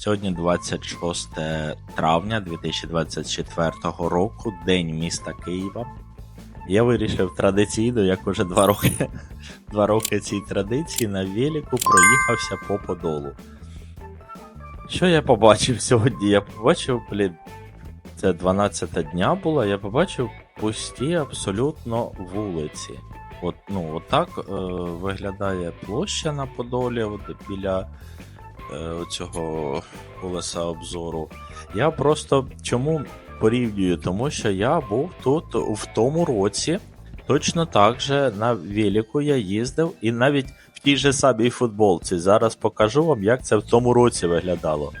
Сьогодні 26 травня 2024 року, день міста Києва. Я вирішив традиційно, як уже два роки, два роки цій традиції, на велику проїхався по Подолу. Що я побачив сьогодні? Я побачив, блін, це 12 дня було, я побачив пусті абсолютно вулиці. От, ну, отак е, виглядає площа на Подолі, от, біля е, цього колеса обзору. Я просто чому порівнюю? Тому що я був тут в тому році. Точно так же на велику я їздив, і навіть в тій же самій футболці. Зараз покажу вам, як це в тому році виглядало.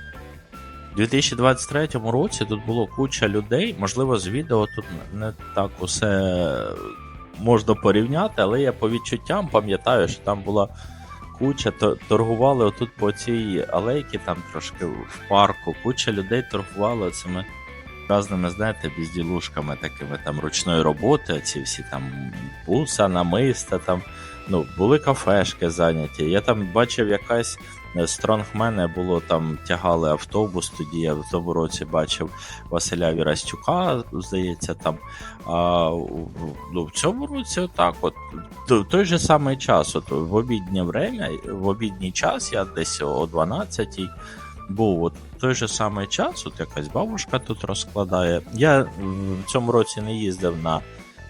У 2023 році тут було куча людей. Можливо, з відео тут не так усе можна порівняти, але я по відчуттям пам'ятаю, що там була куча, торгували отут по цій алейці, там трошки в парку, куча людей торгували цими разними, знаєте, безділушками такими там ручної роботи, ці всі там буса, намиста, там, ну, були кафешки зайняті. Я там бачив якась е, стронгмене було там, тягали автобус, тоді я в тому році бачив Василя Вірастюка, здається, там. А ну, в цьому році отак, от в той же самий час, от в обіднє время, в обідній час, я десь о 12-й був от в той же самий час, от якась бабушка тут розкладає. Я в цьому році не їздив на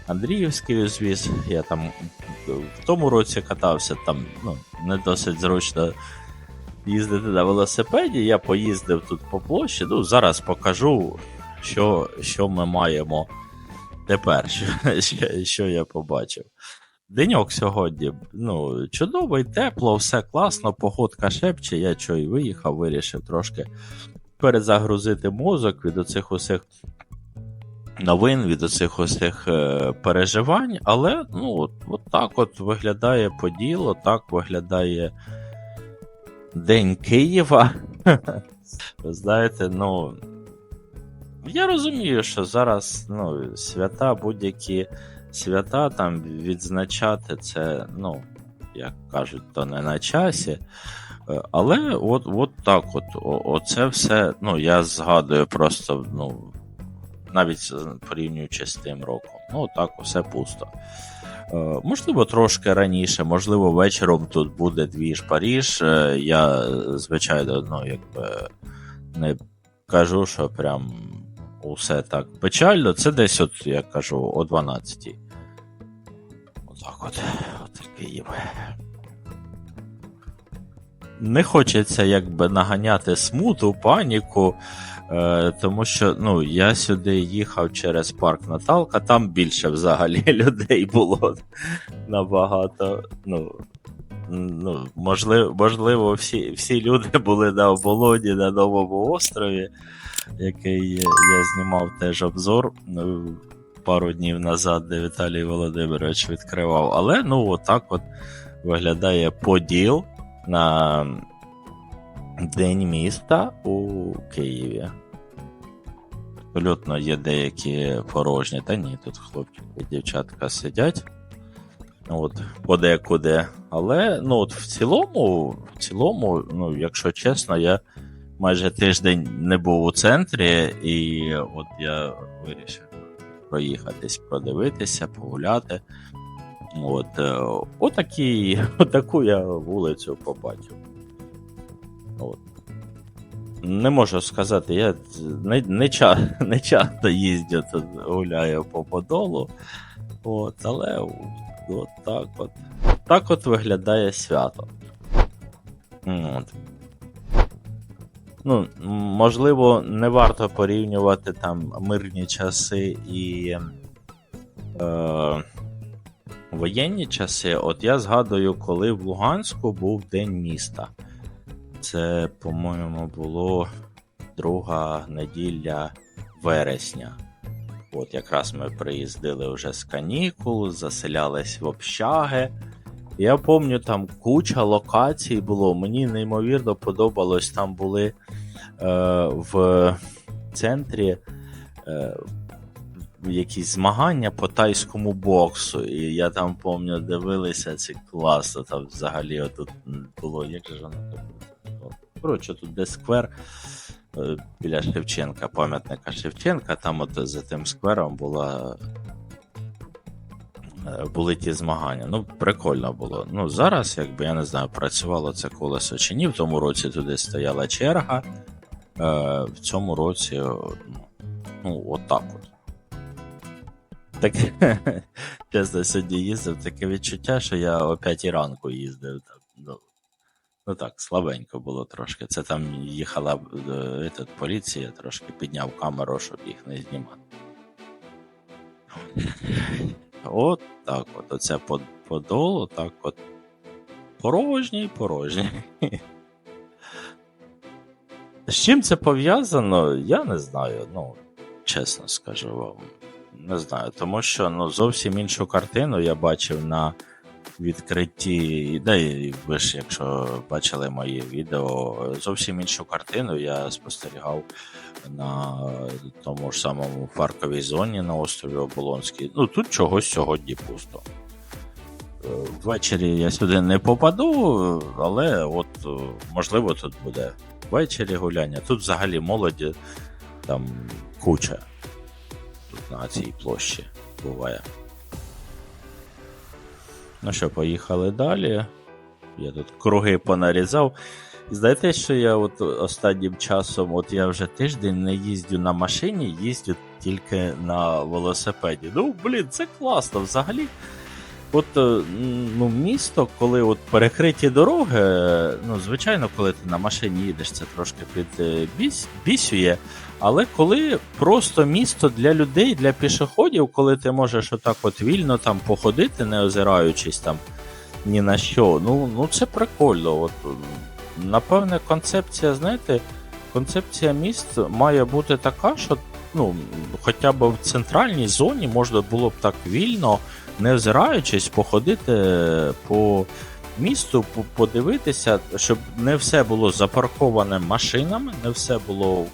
Андріївський узвіз, я там в тому році катався, там ну, не досить зручно їздити на велосипеді. Я поїздив тут по площі. Ну, зараз покажу, що, що ми маємо тепер, що, що, я побачив. Деньок сьогодні ну, чудовий, тепло, все класно, погодка шепче. Я що і виїхав, вирішив трошки перезагрузити мозок від оцих усіх новин, від оцих усіх е, переживань. Але ну, от, от так от виглядає поділо, так виглядає День Києва. Ви знаєте, ну. Я розумію, що зараз ну, свята, будь-які свята там відзначати це, ну, як кажуть, то не на часі. Е, Але от, от так от, оце все, ну, я згадую просто, ну, навіть порівнюючи з тим роком. Ну, так, усе пусто. Е, Можливо, трошки раніше, можливо, вечором тут буде двіж Паріж. Е, Я, звичайно, ну, якби не кажу, що прям усе так печально. Це десь, от, я кажу, о 12. Отак от, от Київ. Не хочеться якби наганяти смуту, паніку, е, тому що ну, я сюди їхав через парк Наталка, там більше взагалі людей було набагато. Ну, ну, можливо, можливо всі, всі люди були на оболоні на новому острові, який я знімав теж обзор ну, пару днів назад, де Віталій Володимирович відкривав. Але ну, отак от виглядає поділ на День міста у Києві. Абсолютно є деякі порожні, та ні, тут хлопчики і дівчатка сидять. От, подекуди. Але ну, от в цілому, в цілому, ну, якщо чесно, я майже тиждень не був у центрі, і от я вирішив проїхатись, продивитися, погуляти. От, е, отакі, отаку я вулицю побачив. От. Не можу сказати, я не, не, ча, не часто їздю гуляю по Подолу. От, але от так от. Так от виглядає свято. От. Ну, можливо, не варто порівнювати там мирні часи і е, воєнні часи. От я згадую, коли в Луганську був День міста. Це, по-моєму, було друга неділя вересня. От якраз ми приїздили вже з канікул, заселялись в общаги. Я пам'ятаю, там куча локацій було. Мені неймовірно подобалось. Там були е, в центрі е, якісь змагання по тайському боксу. І я там пам'ятаю, дивилися це класно. Там взагалі отут було, як же воно? Коротше, тут де сквер е, біля Шевченка, пам'ятника Шевченка, там от за тим сквером була. е, Були ті змагання. Ну, прикольно було. Ну, зараз, якби я не знаю, працювало це колесо чи ні. В тому році туди стояла черга. Е, в цьому році, ну, отак от. Так, чесно, сьогодні їздив, таке відчуття, що я о 5 ранку їздив. Ну, ну так, слабенько було трошки. Це там їхала е, этот, поліція, трошки підняв камеру, щоб їх не знімати. От так от. Оце по, подол, так от. Порожній, порожній. З чим це пов'язано, я не знаю. Ну, чесно скажу вам. Не знаю, тому що ну, зовсім іншу картину я бачив на відкритті. Да, і ви ж, якщо бачили мої відео, зовсім іншу картину я спостерігав на тому ж самому парковій зоні на острові Оболонський. Ну тут чогось сьогодні пусто. Е, Ввечері я сюди не попаду, але от е, можливо тут буде ввечері гуляння. Тут взагалі молоді там куча тут на цій площі буває. Ну що, поїхали далі. Я тут круги понарізав. І знаєте, що я от останнім часом, от я вже тиждень не їздю на машині, їздю тільки на велосипеді. Ну, блін, це класно. Взагалі, от е, ну, місто, коли от перекриті дороги, ну, звичайно, коли ти на машині їдеш, це трошки під е. Але коли просто місто для людей, для пішоходів, коли ти можеш отак от вільно там походити, не озираючись там ні на що, ну, ну це прикольно. От, напевне, концепція, знаєте, концепція міст має бути така, що ну, хоча б в центральній зоні можна було б так вільно, не озираючись, походити по місту, подивитися, щоб не все було запарковане машинами, не все було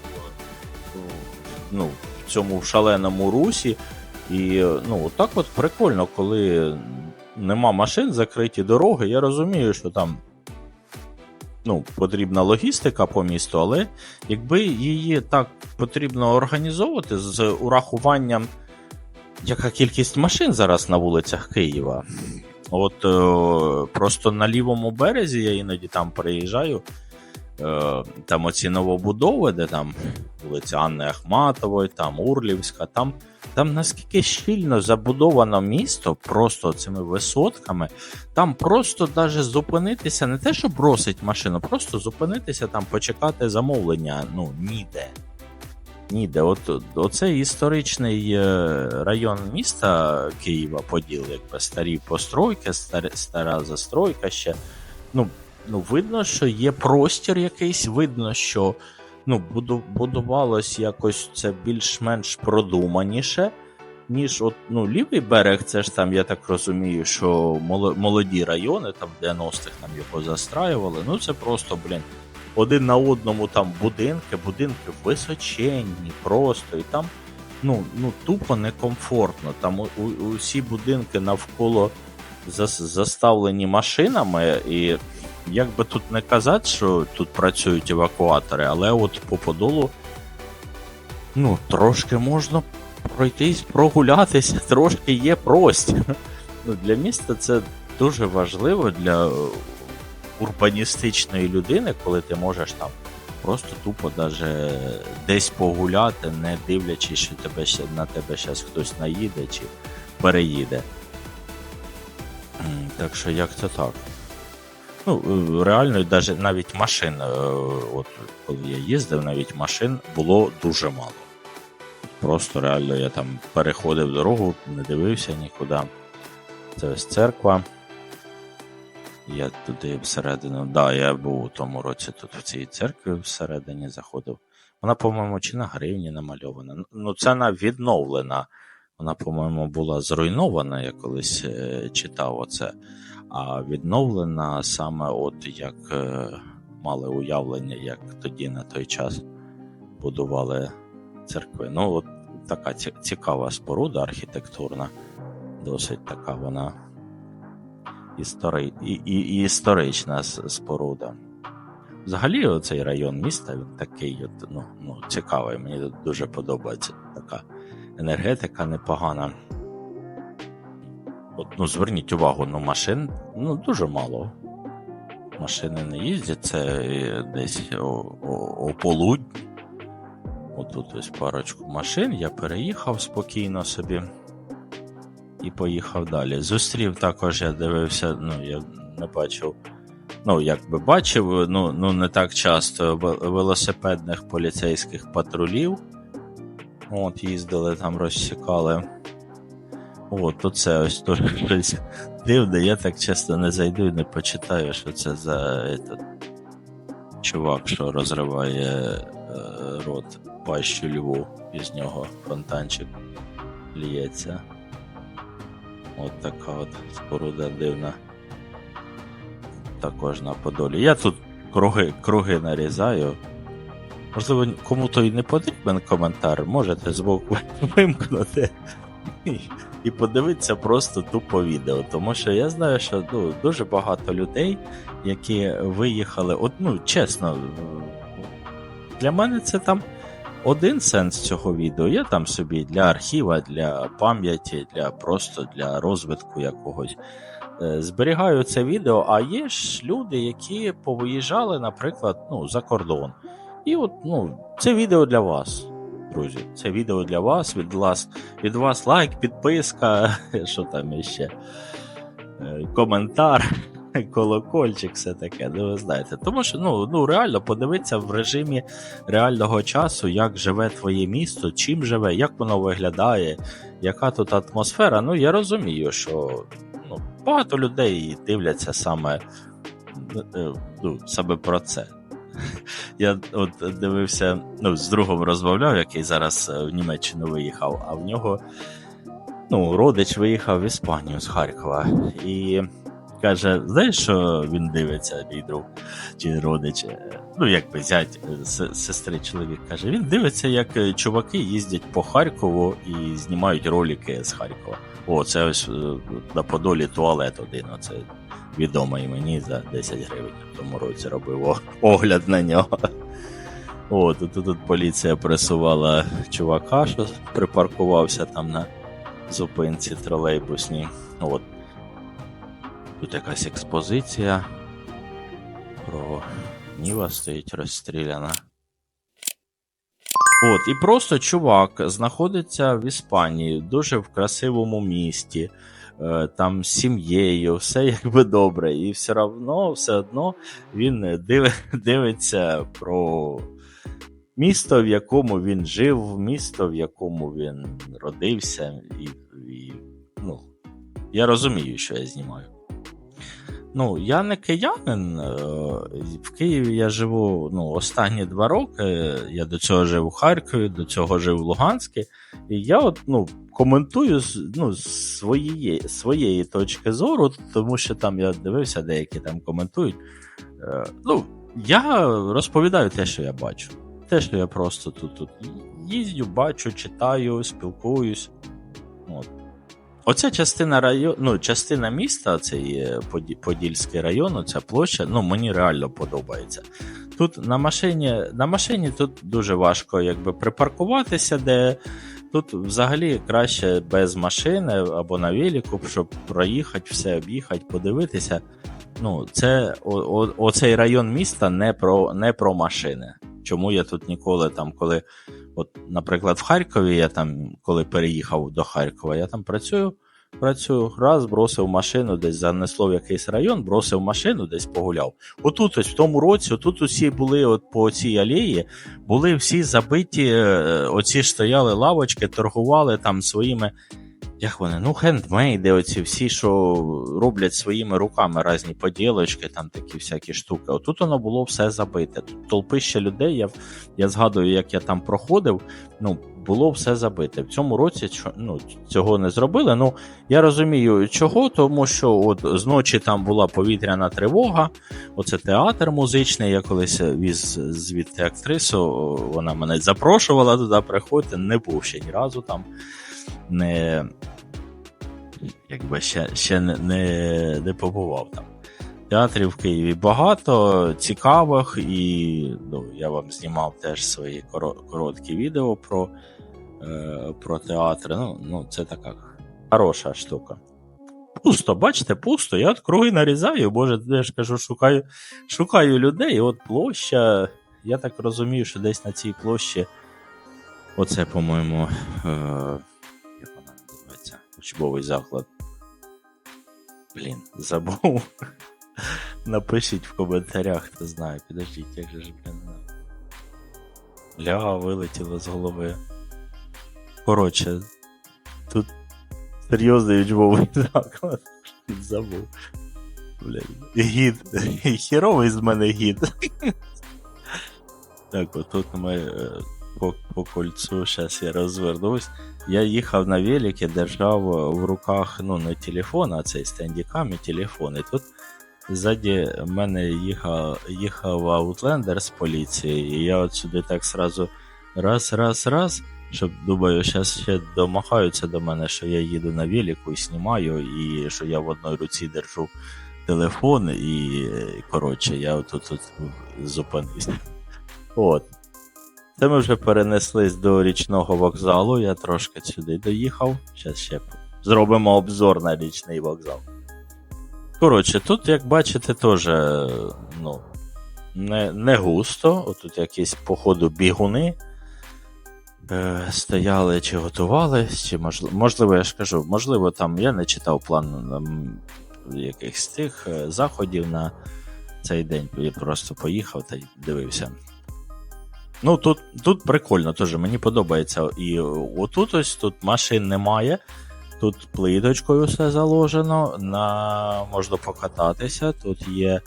ну, в цьому шаленому русі. І ну, так от прикольно, коли нема машин, закриті дороги. Я розумію, що там ну, потрібна логістика по місту, але якби її так потрібно організовувати з урахуванням, яка кількість машин зараз на вулицях Києва. От е, просто на лівому березі я іноді там приїжджаю. Е, там оці новобудови, де там вулиця Анни Ахматової, там Урлівська, там, там наскільки щільно забудовано місто просто цими висотками, там просто даже зупинитися, не те, що бросить машину, просто зупинитися там, почекати замовлення. Ну, ніде. Ніде. От, оцей історичний е, район міста Києва Поділ, якби старі постройки, стар, стара застройка ще. Ну, ну, видно, що є простір якийсь, видно, що ну, будувалось якось це більш-менш продуманіше, ніж от, ну, лівий берег, це ж там, я так розумію, що молоді райони, там в 90-х там його застраювали. Ну, це просто, блін, один на одному там будинки, будинки височенні, просто, і там ну, ну тупо некомфортно. Там у, у, усі будинки навколо зас, заставлені машинами, і як би тут не казати, що тут працюють евакуатори, але от по подолу ну, трошки можна пройтись, прогулятися, трошки є простір. Ну, для міста це дуже важливо для урбаністичної людини, коли ти можеш там просто тупо даже десь погуляти, не дивлячись, що тебе на тебе зараз хтось наїде чи переїде. Так що як це так? Ну, е, реально, даже навіть машин, е, от коли я їздив, навіть машин було дуже мало. Просто реально я там переходив дорогу, не дивився нікуди. Це ось церква. Я туди всередину. Да, я був у тому році тут в цій церкві всередині заходив. Вона, по-моєму, чи на гривні намальована. Ну, це вона відновлена. Вона, по-моєму, була зруйнована, я колись е, читав оце. А відновлена саме от як е, мали уявлення, як тоді на той час будували церкви. Ну, от така цікава споруда архітектурна, досить така вона істори... і, і, і історична споруда. взагалі оцей район міста він такий от, ну, ну, цікавий. Мені тут дуже подобається така енергетика непогана. От, ну, зверніть увагу, ну, машин ну, дуже мало. Машини не їздять, це е, десь о, о, о полудні. Отут ось парочку машин, я переїхав спокійно собі і поїхав далі. Зустрів також, я дивився, ну, я не бачив, ну, якби бачив, ну, ну не так часто велосипедних поліцейських патрулів. От, їздили там, розсікали. От, то це ось теж щось дивне. Я так часто не зайду і не почитаю, що це за этот, чувак, що розриває е, рот пащу льву, із нього фонтанчик лється. От така от споруда дивна. Також на Подолі. Я тут круги, круги нарізаю. Можливо, кому-то і не потрібен коментар, можете збоку вимкнути і- і подивитися просто тупо відео. Тому що я знаю, що ну, дуже багато людей, які виїхали, от, ну, чесно, для мене це там один сенс цього відео. Я там собі для архіва, для пам'яті, для просто для розвитку якогось. е, Зберігаю це відео, а є ж люди, які повиїжджали, наприклад, ну, за кордон. І от, ну, це відео для вас, друзі. Це відео для вас, від вас, від вас лайк, підписка, що там іще, е, коментар, колокольчик, все таке, ну ви знаєте. Тому що ну, ну реально подивитися в режимі реального часу, як живе твоє місто, чим живе, як воно виглядає, яка тут атмосфера. Ну я розумію, що ну, багато людей дивляться саме, е, ну, саме про це. Я от дивився, ну, з другом розмовляв, який зараз е, в Німеччину виїхав, а в нього ну, родич виїхав в Іспанію з Харкова. І каже: знаєш, що він дивиться, мій друг чи родич? Е, Ну, якби зять е, сестри чоловік каже, він дивиться, як е, чуваки їздять по Харкову і знімають ролики з Харкова. О, це ось на Подолі туалет один. Оце відомий мені за 10 гривень. В тому році робив огляд на нього. О, тут, тут поліція пресувала чувака, що припаркувався там на зупинці тролейбусній. От. Тут якась експозиція. Про Ніва стоїть розстріляна. От, і просто чувак знаходиться в Іспанії, дуже в красивому місті, е, там з сім'єю, все якби добре. І все одно, все одно він див, дивиться про місто, в якому він жив, місто, в якому він родився, і, і ну, я розумію, що я знімаю. Ну, я не киянин. е, В Києві я живу ну, останні два роки. Я до цього жив у Харкові, до цього жив у Луганську. І я от, ну, коментую ну, своєї, своєї точки зору, тому що там я дивився, деякі там коментують. Е, Ну, я розповідаю те, що я бачу. Те, що я просто тут, тут їздю, бачу, читаю, спілкуюсь. От. Оця частина району, ну, частина міста, цей е, Подільський район, ця площа, ну мені реально подобається. Тут на машині, на машині тут дуже важко якби припаркуватися, де тут взагалі краще без машини або на велику, щоб проїхати, все об'їхати, подивитися. Ну, це о, о, оцей район міста не про, не про машини. Чому я тут ніколи там, коли, от, наприклад, в Харкові я там, коли переїхав до Харкова, я там працюю, працюю, раз, бросив машину, десь занесло в якийсь район, бросив машину, десь погуляв. Отут, ось в тому році, отут усі були от по цій алеї, були всі забиті, е, оці ж стояли лавочки, торгували там своїми. Як вони? Ну, хендмейди, оці всі, що роблять своїми руками різні поділочки, там такі всякі штуки. Отут воно було все забите. Тут толпище людей. Я, я згадую, як я там проходив. Ну, було все забите. В цьому році ну, цього не зробили. Ну, я розумію, чого, тому що от зночі там була повітряна тривога. Оце театр музичний. Я колись віз звідти актрису. Вона мене запрошувала туди приходити. Не був ще ні разу там. Не, якби ще, ще не, не, не побував там. Театрів в Києві багато, цікавих, і ну, я вам знімав теж свої короткі відео про, е, про театри. Ну, ну, це така хороша штука. Пусто, бачите, пусто. Я от круги нарізаю, боже, я ж кажу, шукаю, шукаю людей, от площа. Я так розумію, що десь на цій площі. Оце, по-моєму, е? Учбовий заклад. Блін, забув. Напишіть в коментарях, хто знає. Підождіть, як же ж, блін. Ля вилетіло з голови. Коротше, тут серйозний учбовий заклад. Забув. Блін. Гід. Херовий з мене гід. Так, отут ми е, по, по кольцу, зараз я розвернусь. Я їхав на велике, держав в руках ну, не телефон, а цей стендікам і телефон. І тут ззаді мене їхав, їхав Outlander з поліції, і я от сюди так сразу раз, раз, раз, щоб думаю, зараз ще домахаються до мене, що я їду на велику і знімаю, і що я в одній руці держу телефон, і е, коротше, я тут зупинився. От. Це ми вже перенеслись до річного вокзалу. Я трошки сюди доїхав. Зараз ще зробимо обзор на річний вокзал. Коротше, тут, як бачите, теж е, ну, не, не густо. Отут якісь, походу, бігуни е, стояли чи готувались, чи можливо, можливо, я ж кажу, можливо, там я не читав план ем, якихось тих е, заходів на цей день. Я просто поїхав та дивився. Ну, тут, тут прикольно теж, мені подобається. І отут ось тут машин немає. Тут плиточкою все заложено, на... можна покататися. Тут є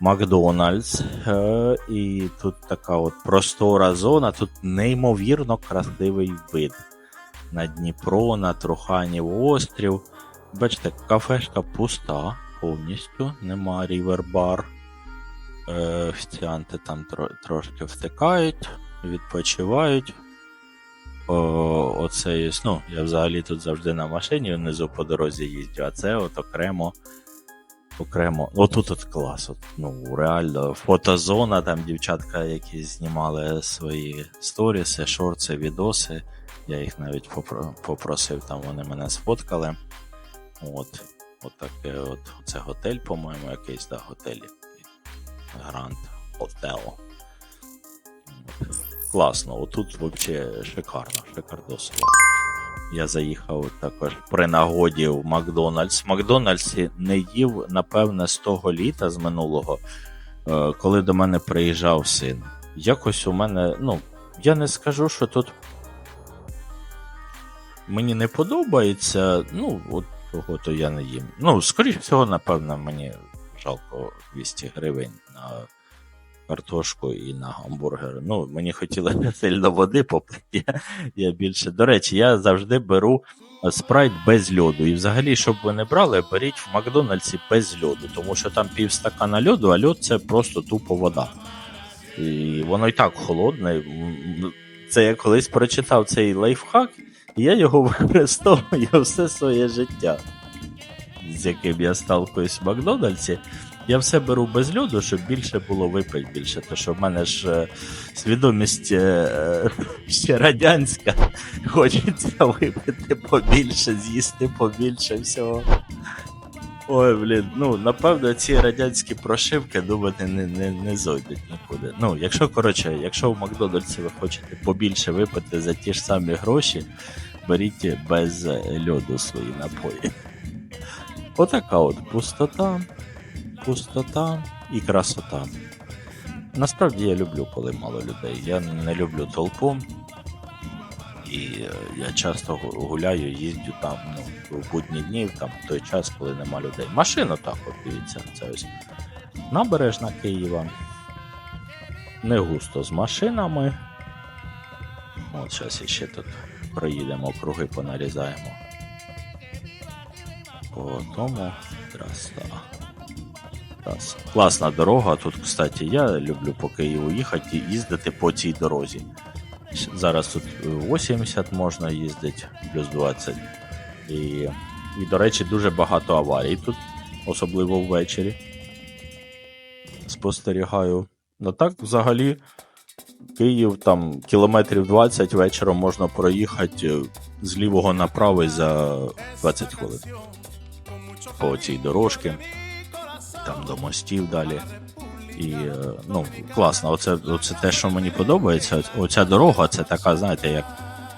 Макдональдс, е... і тут така от простора зона, тут неймовірно красивий вид. На Дніпро, на Труханів острів. Бачите, кафешка пуста повністю, нема рівербар. Е, офіціанти там тро- трошки втикають, відпочивають. О, оце ну, я взагалі тут завжди на машині внизу по дорозі їздю, а це от окремо. Окремо. Отут от клас. От, ну, реально, фотозона, там дівчатка, які знімали свої сторіси, шорти, відоси. Я їх навіть попро- попросив, там вони мене сфоткали. От, от таке от. Це готель, по-моєму, якийсь, да, готель. Гранд Хотел. Класно, отут взагалі шикарно, шикардосово. Я заїхав також при нагоді в Макдональдс. В Макдональдсі не їв, напевне, з того літа з минулого, е, коли до мене приїжджав син. Якось у мене, ну, я не скажу, що тут мені не подобається. Ну, от того то я не їм. Ну, скоріш всього, напевно, мені жалко 200 гривень на картошку і на гамбургер. Ну, мені хотілося сильно води попити. Я, я більше. До речі, я завжди беру е, спрайт без льоду. І взагалі, щоб ви не брали, беріть в Макдональдсі без льоду, тому що там пів стакана льоду, а льод це просто тупо вода. І воно і так холодне. Це я колись прочитав цей лайфхак, і я його використовую все своє життя, з яким я сталкуюсь в Макдональдсі. Я все беру без льоду, щоб більше було випити більше. Тому що в мене ж е, свідомість е, е, ще радянська. Хочеться випити побільше, з'їсти побільше всього. Ой, блін, ну напевно, ці радянські прошивки думати не, не, не зойдуть нікуди. Ну, якщо коротше, якщо в Макдональдсі ви хочете побільше випити за ті ж самі гроші, беріть без льоду свої напої. Отака от пустота, пустота і красота. Насправді я люблю, коли мало людей. Я не люблю толпу. І е, я часто гуляю, їздю там ну, в будні дні, там в той час, коли нема людей. Машину так, от дивіться, це ось набережна Києва. Не густо з машинами. От зараз ще тут проїдемо, круги понарізаємо. По тому. Траса. Класна дорога. Тут, кстати, я люблю по Києву їхати і їздити по цій дорозі. Зараз тут е, 80 можна їздити, плюс 20. І, і, до речі, дуже багато аварій тут, особливо ввечері. спостерігаю. Ну так, взагалі, Київ там кілометрів 20 вечором можна проїхати е, з лівого на правий за 20 хвилин. По цій дорожці, там до мостів далі. І е, ну, класно, оце, оце те, що мені подобається. Оця дорога, це така, знаєте, як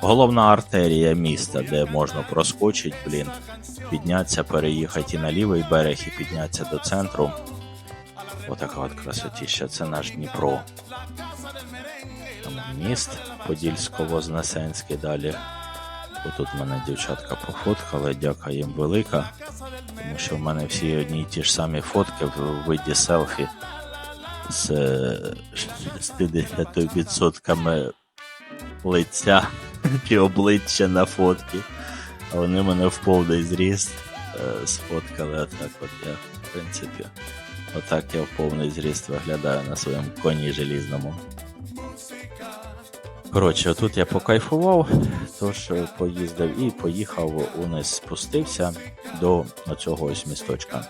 головна артерія міста, де можна проскочити, блін, піднятися, переїхати і на лівий берег, і піднятися до центру. Отака от красотіща, це наш Дніпро. Там міст Подільсько-Вознесенський далі. Отут мене дівчатка пофоткали, дяка їм велика. Тому що в мене всі одні й ті ж самі фотки в виді селфі з е, 60% лиця чи обличчя на фотки. А вони мене в повний зріст е, сфоткали. Отак от я, в принципі, отак я в повний зріст виглядаю на своєму коні желізному. Коротше, тут я покайфував, тож е, поїздив і поїхав униз, спустився до цього ось місточка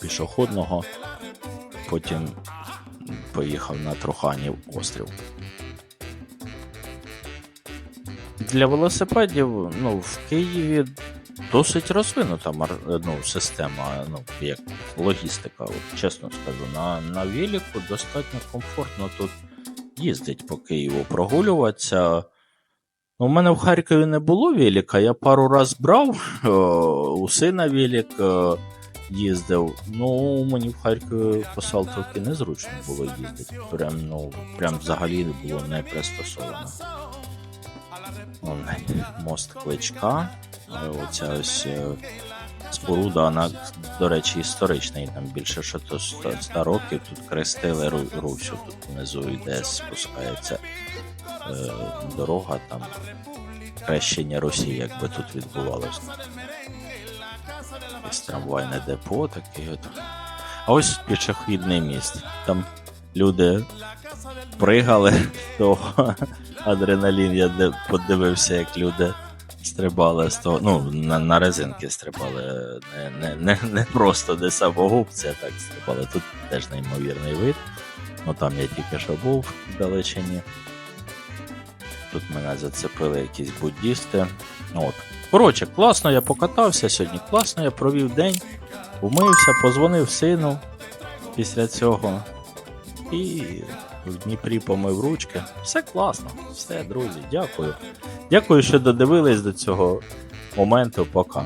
пішохідного. Потім поїхав на Труханів острів. Для велосипедів ну, в Києві досить розвинута ну, система, ну, як логістика, от, чесно скажу. На, на велику достатньо комфортно тут їздить по Києву, прогулюватися. Ну, У мене в Харкові не було велика, я пару раз брав е, у сина велик е, їздив. Ну, мені в Харкові по Салтовки незручно було їздити. Прям, ну, прям взагалі було не пристосовано. Мост кличка. е, Оця ось споруда, вона, до речі, історична, і там більше що то 100 100 років. Тут крестили Ру- Русь, тут внизу йде, спускається е, дорога, там хрещення Русі, якби тут відбувалося. Трамвайне депо таке. А ось пішохідний міст. Там люди пригали, то адреналін я подивився, як люди стрибали з того. Ну, на, на резинки стрибали. Не, не, не, не просто самогубці, а так стрибали. Тут теж неймовірний вид. Ну там я тільки що був в Далечині. Тут мене зацепили якісь буддісти. От. Коротше, класно я покатався сьогодні, класно я провів день, умився, позвонив сину після цього. І в Дніпрі помив ручки. Все класно, все, друзі, дякую. Дякую, що додивились до цього моменту. Пока.